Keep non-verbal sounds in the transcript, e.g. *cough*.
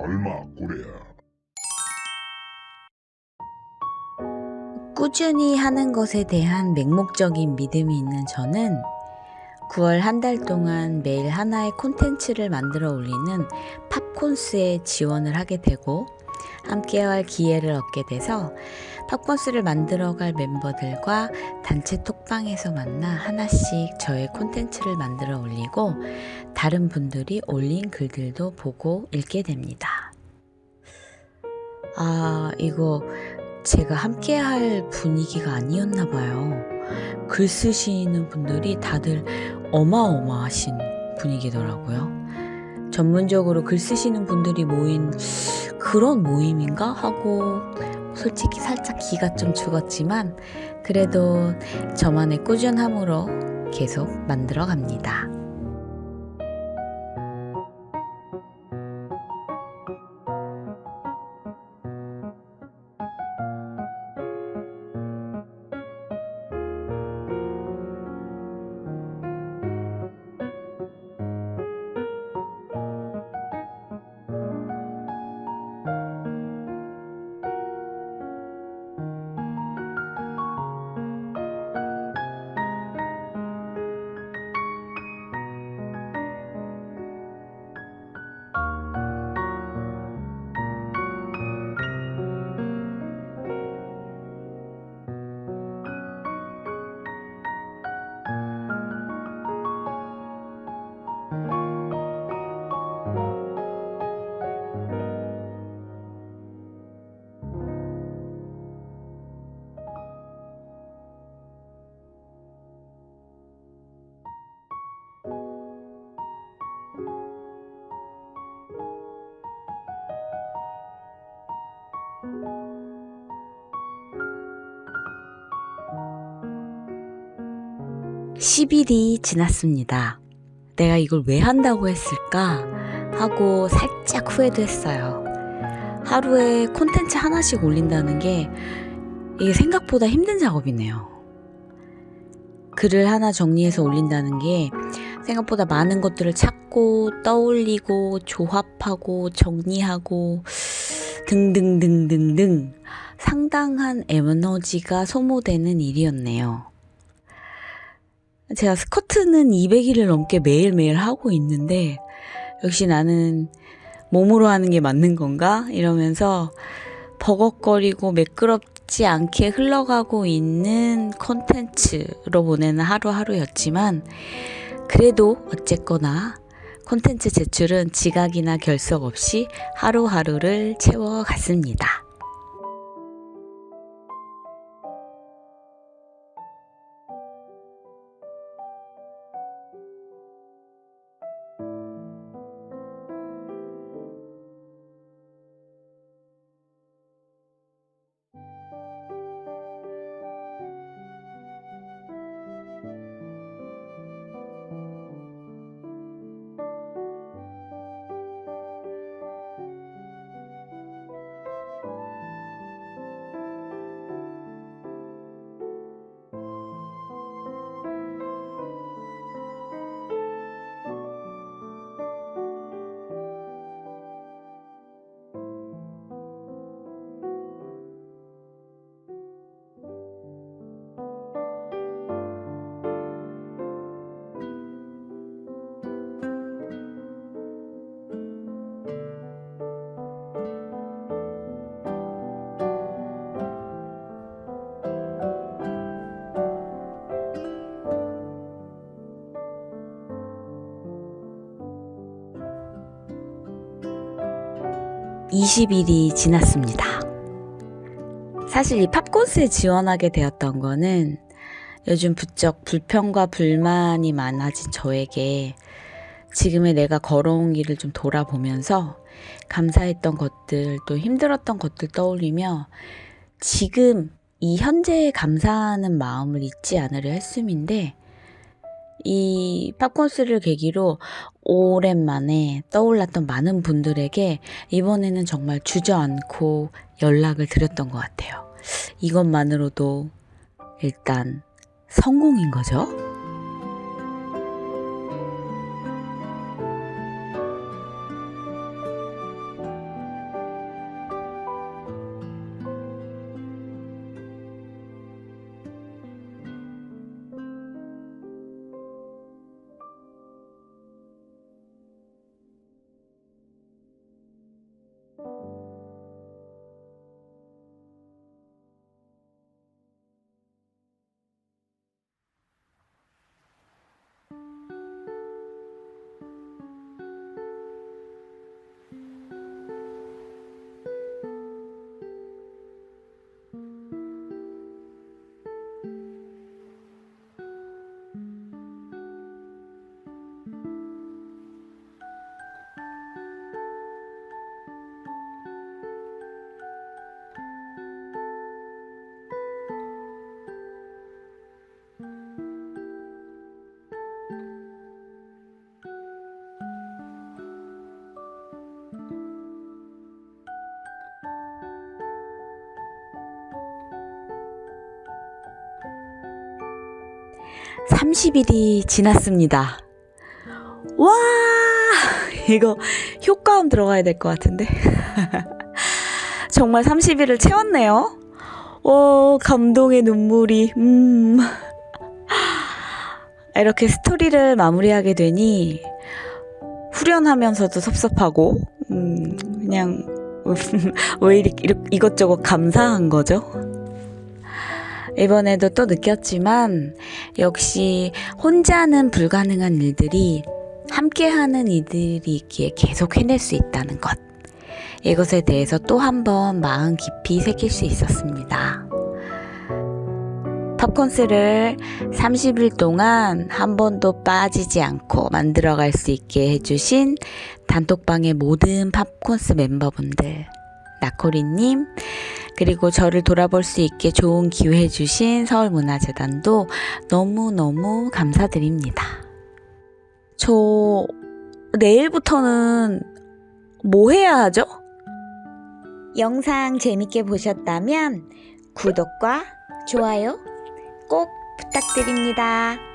얼마 꾸려야? 꾸준히 하는 것에 대한 맹목적인 믿음이 있는 저는 9월 한 달 동안 매일 하나의 콘텐츠를 만들어 올리는 팝콘스에 지원을 하게 되고 함께할 기회를 얻게 돼서 팝콘스를 만들어갈 멤버들과 단체 톡방에서 만나 하나씩 저의 콘텐츠를 만들어 올리고 다른 분들이 올린 글들도 보고 읽게 됩니다. 아, 이거 제가 함께 할 분위기가 아니었나 봐요. 글 쓰시는 분들이 다들 어마어마하신 분위기더라고요. 전문적으로 글 쓰시는 분들이 모인 그런 모임인가 하고 솔직히 살짝 기가 좀 죽었지만 그래도 저만의 꾸준함으로 계속 만들어 갑니다. 십 일이 지났습니다. 내가 이걸 왜 한다고 했을까? 하고 살짝 후회도 했어요. 하루에 콘텐츠 하나씩 올린다는 게 이게 생각보다 힘든 작업이네요. 글을 하나 정리해서 올린다는 게 생각보다 많은 것들을 찾고 떠올리고 조합하고 정리하고 등등등등등 상당한 에너지가 소모되는 일이었네요. 제가 스쿼트는 200일을 넘게 매일매일 하고 있는데 역시 나는 몸으로 하는 게 맞는 건가? 이러면서 버벅거리고 매끄럽지 않게 흘러가고 있는 콘텐츠로 보내는 하루하루였지만 그래도 어쨌거나 콘텐츠 제출은 지각이나 결석 없이 하루하루를 채워갔습니다. 이십 일이 지났습니다. 사실 이 팝콘스에 지원하게 되었던 거는 요즘 부쩍 불평과 불만이 많아진 저에게 지금의 내가 걸어온 길을 좀 돌아보면서 감사했던 것들 또 힘들었던 것들 떠올리며 지금 이 현재에 감사하는 마음을 잊지 않으려 했음인데 이 팝콘스를 계기로 오랜만에 떠올랐던 많은 분들에게 이번에는 정말 주저앉고 연락을 드렸던 것 같아요. 이것만으로도 일단 성공인 거죠. 30일이 지났습니다. 와, 이거 효과음 들어가야 될 것 같은데. *laughs* 정말 30일을 채웠네요. 오, 감동의 눈물이, 음. *laughs* 이렇게 스토리를 마무리하게 되니 후련하면서도 섭섭하고, 음, 그냥, *laughs* 왜 이렇게, 이것저것 감사한 거죠? 이번에도 또 느꼈지만, 역시 혼자는 불가능한 일들이 함께하는 이들이 있기에 계속 해낼 수 있다는 것. 이것에 대해서 또 한 번 마음 깊이 새길 수 있었습니다. 팝콘스를 30일 동안 한 번도 빠지지 않고 만들어갈 수 있게 해주신 단톡방의 모든 팝콘스 멤버분들, 나코리님, 그리고 저를 돌아볼 수 있게 좋은 기회 주신 서울문화재단도 너무너무 감사드립니다. 저 내일부터는 뭐 해야 하죠? 영상 재밌게 보셨다면 구독과 좋아요 꼭 부탁드립니다.